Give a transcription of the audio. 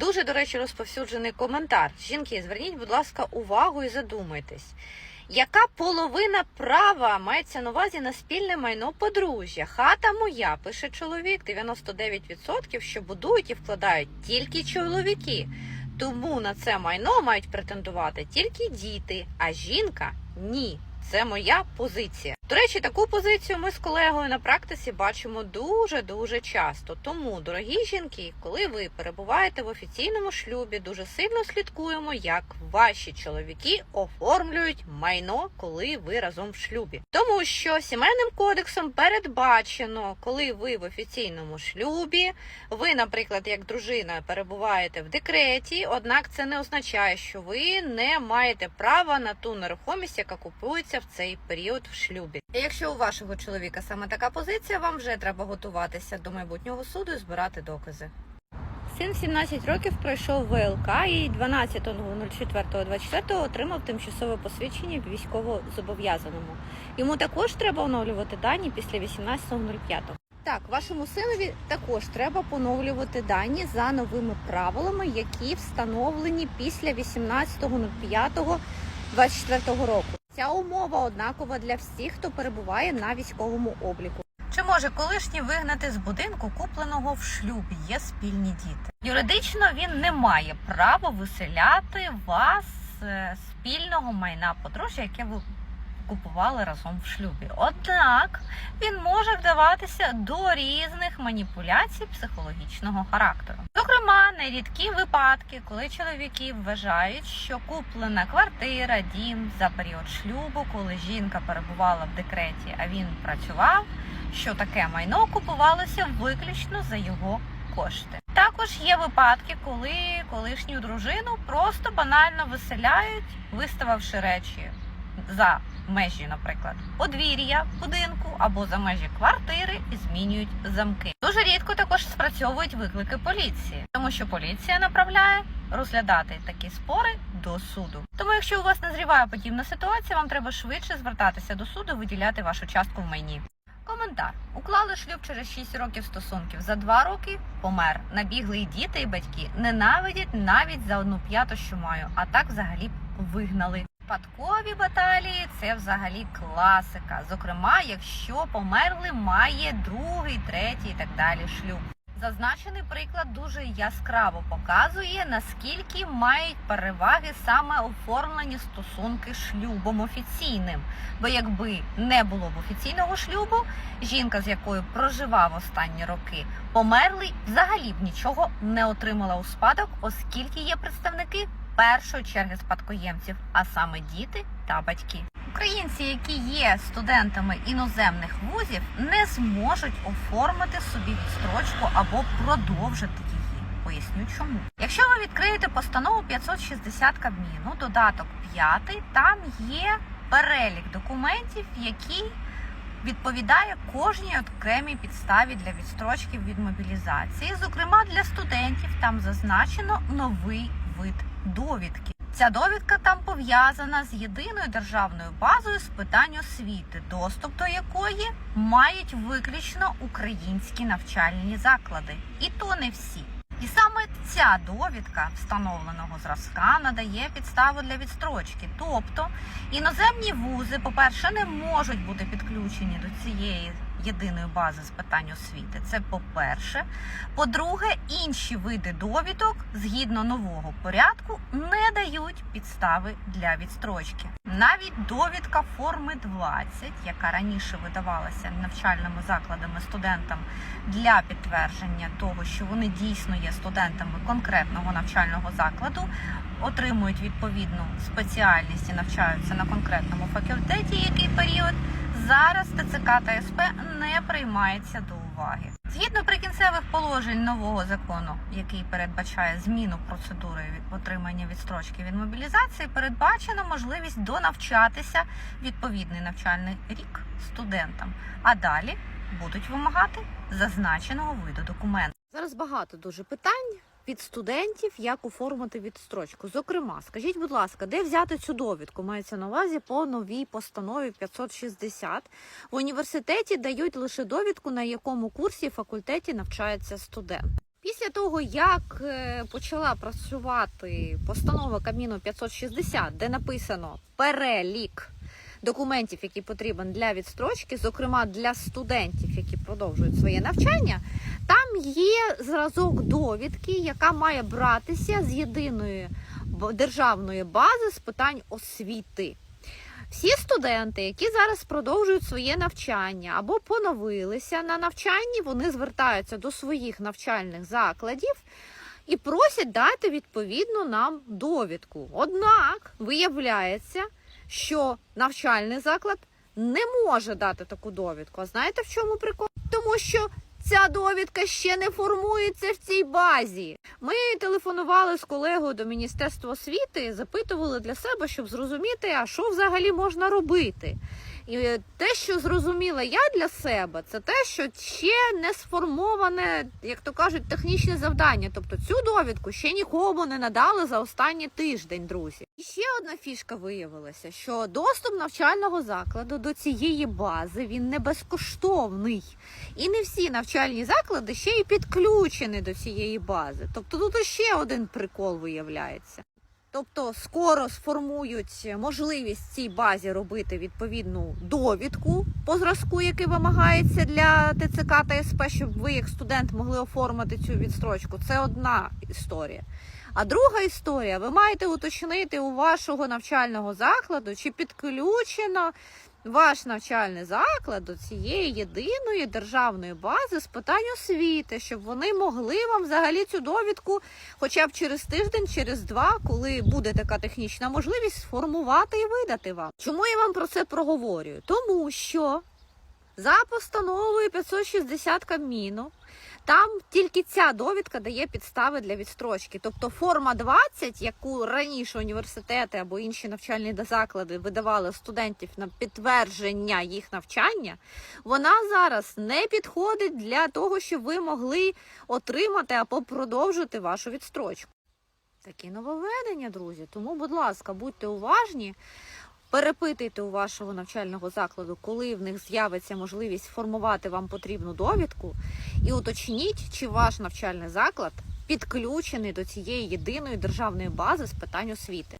Дуже, до речі, розповсюджений коментар. Жінки, зверніть, будь ласка, увагу і задумайтесь. Яка половина права мається на увазі на спільне майно подружжя? Хата моя, пише чоловік, 99%, що будують і вкладають тільки чоловіки. Тому на це майно мають претендувати тільки діти, а жінка ні. Це моя позиція. До речі, таку позицію ми з колегою на практиці бачимо дуже дуже часто. Тому, дорогі жінки, коли ви перебуваєте в офіційному шлюбі, дуже сильно слідкуємо, як ваші чоловіки оформлюють майно, коли ви разом в шлюбі. Тому що сімейним кодексом передбачено, коли ви в офіційному шлюбі, ви, наприклад, як дружина перебуваєте в декреті, однак це не означає, що ви не маєте права на ту нерухомість, яка купується в цей період в шлюбі. І якщо у вашого чоловіка саме така позиція, вам вже треба готуватися до майбутнього суду і збирати докази. Син 17 років пройшов ВЛК і 12.04.24 отримав тимчасове посвідчення військовозобов'язаному. Йому також треба оновлювати дані після 18.05. Так, вашому синові також треба поновлювати дані за новими правилами, які встановлені після 18.05.24 року. Ця умова однакова для всіх, хто перебуває на військовому обліку. Чи може колишній вигнати з будинку, купленого в шлюбі? Є спільні діти. Юридично він не має права виселяти вас з спільного майна подружжя, яке ви купували разом в шлюбі. Однак він може вдаватися до різних маніпуляцій психологічного характеру. Зокрема, нерідкі випадки, коли чоловіки вважають, що куплена квартира, дім за період шлюбу, коли жінка перебувала в декреті, а він працював, що таке майно купувалося виключно за його кошти. Також є випадки, коли колишню дружину просто банально виселяють, виставивши речі за межі, наприклад, подвір'я будинку або за межі квартири і змінюють замки. Дуже рідко також спрацьовують виклики поліції, тому що поліція направляє розглядати такі спори до суду. Тому, якщо у вас назріває подібна ситуація, вам треба швидше звертатися до суду, виділяти вашу частку в майні. Коментар: уклали шлюб через 6 років стосунків. За 2 роки помер. Набігли і діти, і батьки. Ненавидять навіть за одну п'яту, що маю, а так взагалі вигнали. Спадкові баталії це взагалі класика. Зокрема, якщо померли, має другий, третій і так далі шлюб. Зазначений приклад дуже яскраво показує, наскільки мають переваги саме оформлені стосунки шлюбом офіційним. Бо якби не було б офіційного шлюбу, жінка, з якою проживав останні роки, померли, взагалі б нічого не отримала у спадок, оскільки є представники першої черги спадкоємців, а саме діти та батьки. Українці, які є студентами іноземних вузів, не зможуть оформити собі відстрочку або продовжити її. Поясню чому. Якщо ви відкриєте постанову 560 Кабміну, додаток 5, там є перелік документів, які відповідає кожній окремій підставі для відстрочки від мобілізації. Зокрема, для студентів там зазначено новий вид довідки. Ця довідка там пов'язана з єдиною державною базою з питань освіти, доступ до якої мають виключно українські навчальні заклади, і то не всі. І саме ця довідка встановленого зразка надає підставу для відстрочки. Тобто іноземні вузи, по-перше, не можуть бути підключені до цієї єдиної бази з питань освіти. Це по-перше. По-друге, інші види довідок згідно нового порядку не дають підстави для відстрочки. Навіть довідка форми 20, яка раніше видавалася навчальними закладами студентам для підтвердження того, що вони дійсно є студентами конкретного навчального закладу, отримують відповідну спеціальність і навчаються на конкретному факультеті, який період. Зараз ТЦК та СП не приймається до уваги. Згідно прикінцевих положень нового закону, який передбачає зміну процедури отримання відстрочки від мобілізації, передбачена можливість донавчатися відповідний навчальний рік студентам, а далі будуть вимагати зазначеного виду документу. Зараз багато дуже питань від студентів, як оформити відстрочку. Зокрема, скажіть, будь ласка, де взяти цю довідку? Мається на увазі по новій постанові 560. В університеті дають лише довідку, на якому курсі факультеті навчається студент. Після того, як е, почала працювати постанова Кабміну 560, де написано перелік документів, які потрібен для відстрочки, зокрема для студентів, які продовжують своє навчання, там є зразок довідки, яка має братися з єдиної державної бази з питань освіти. Всі студенти, які зараз продовжують своє навчання або поновилися на навчанні, вони звертаються до своїх навчальних закладів і просять дати відповідну нам довідку. Однак виявляється, що навчальний заклад не може дати таку довідку. А знаєте в чому прикол? Тому що ця довідка ще не формується в цій базі. Ми телефонували з колегою до Міністерства освіти, запитували для себе, щоб зрозуміти, а що взагалі можна робити. І те, що зрозуміла я для себе, це те, що ще не сформоване, як то кажуть, технічне завдання. Тобто цю довідку ще нікому не надали за останній тиждень, друзі. І ще одна фішка виявилася, що доступ навчального закладу до цієї бази він не безкоштовний. І не всі навчальні заклади ще й підключені до цієї бази. Тобто тут ще один прикол виявляється. Тобто скоро сформують можливість цій базі робити відповідну довідку по зразку, який вимагається для ТЦК та СП, щоб ви, як студент, могли оформити цю відстрочку. Це одна історія. А друга історія, ви маєте уточнити у вашого навчального закладу, чи підключено ваш навчальний заклад до цієї єдиної державної бази з питань освіти, щоб вони могли вам взагалі цю довідку, хоча б через тиждень, через два, коли буде така технічна можливість, сформувати і видати вам. Чому я вам про це проговорюю? Тому що за постановою 560 Кабміну там тільки ця довідка дає підстави для відстрочки. Тобто форма 20, яку раніше університети або інші навчальні заклади видавали студентів на підтвердження їх навчання, вона зараз не підходить для того, щоб ви могли отримати або продовжити вашу відстрочку. Такі нововведення, друзі. Тому, будь ласка, будьте уважні. Перепитуйте у вашого навчального закладу, коли в них з'явиться можливість формувати вам потрібну довідку, і уточніть, чи ваш навчальний заклад підключений до цієї єдиної державної бази з питань освіти.